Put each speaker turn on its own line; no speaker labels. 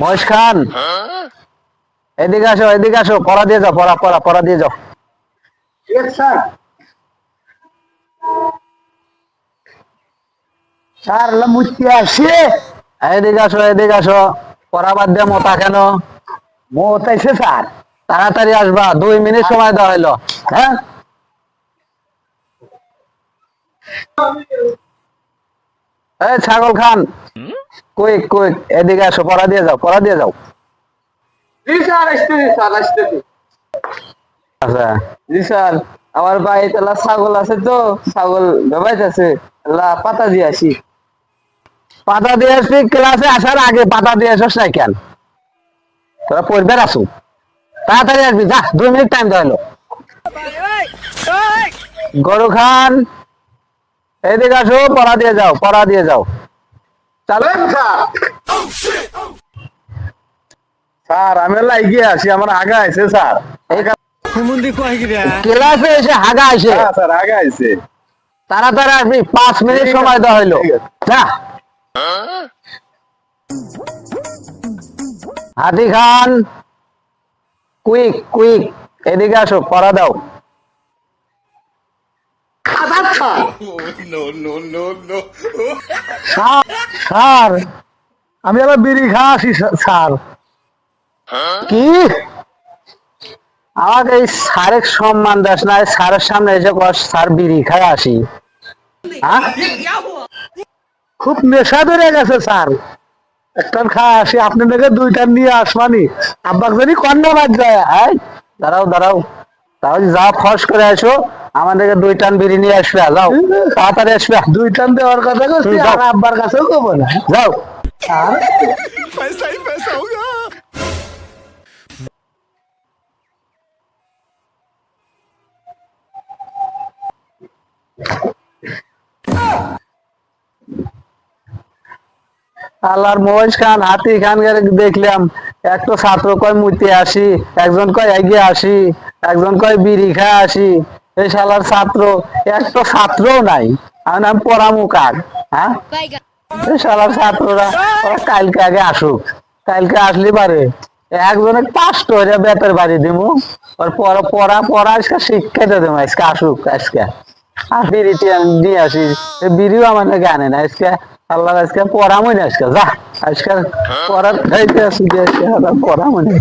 মহেশ খান। এদিকে আসো এদিকে আসো। পড়া দিয়ে যাও পড়া পড়া পড়া দিয়ে যাও।
স্যার মুচকি আসে
এদিকে আসো এদিকে আসো। পড়া বাদ দিয়ে মোটা কেন?
মত আইসে স্যার।
তাড়াতাড়ি আসবা দুই মিনিট সময় দেওয়া হলো হ্যাঁ? এই ছাগল খান। কুইক কুইক এদিকে আসো পড়া দিয়ে যাও পড়া দিয়ে যাও। আচ্ছা।
জি স্যার আমার বাড়িতে ছাগল আছে তো ছাগল বেবাইতেছে এলা পাতা দিয়ে আসি।
পাতা দিয়ে আসবি ক্লাসে আসার আগে পাতা দিয়ে আসিস না কেন তোরা পড়বে আসু তাড়াতাড়ি আসবি যা দুই মিনিট টাইম দেওয়া গরু খান এদিকে আসো পড়া দিয়ে যাও পড়া দিয়ে যাও।
চালেন স্যার আমি লাগিয়ে আসি আমার আগে আইছে স্যার।
ক্লাসে এসে হাগা আসে
হ্যাঁ স্যার আগে আইছে।
তাড়াতাড়ি আসবি পাঁচ মিনিট সময়
আছে,
দেওয়া
আছে।
যা। হাতি খান। কুইক কুইক এদিকে আসো, পড়া দাও।
স্যার আমি আবার বিড়ি খাওয়া আসি, স্যার।
কি? আমাকে এই স্যারের সম্মান দাস না স্যারের সামনে এসে স্যার, বিড়ি খায় আসি। হ্যাঁ?
খুব নেশা ধরে গেছে স্যার। একটা খা আসি আপনি দেখে দুইটা নিয়ে আসবানি। আব্বাক জানি কন্যা বাদ যায়
হ্যাঁ? দাঁড়াও দাঁড়াও। তাহলে যা ফস করে আসো আমাদেরকে দুই টান বিড়ি নিয়ে আসবে যাও। তাড়াতাড়ি আসবে।
দুই টান দেওয়ার কথা। আর আব্বার কাছেও কবো না।
যাও।
पैसा
আল্লাহর মহেশ খান, হাতি খান দেখলাম একটা ছাত্র কয় মুতে আসি, একজন কয় এগিয়ে আসি, একজন কয় বিড়ি খায় আসি। এই শালার ছাত্র একটা ছাত্রও নাই আমি নাম পড়ামু কার হ্যাঁ? এই শালার ছাত্ররা, ওরা কালকে আগে আসুক, কালকে আসলি পারে, একজনে পাঁচটা হয়ে বেতের বাড়ি দিমু ওর পড়া পড়া পড়া আজকে শিক্ষা দিয়ে দেবো আজকে আসুক, আজকে। আর আমি নিয়ে আসি বিড়িও আমার আনে না আজকে আল্লাহ আজকে পড়া মনে আজকে যা। আজকে পড়ার খাইতে আসি আজকে পড়ামই না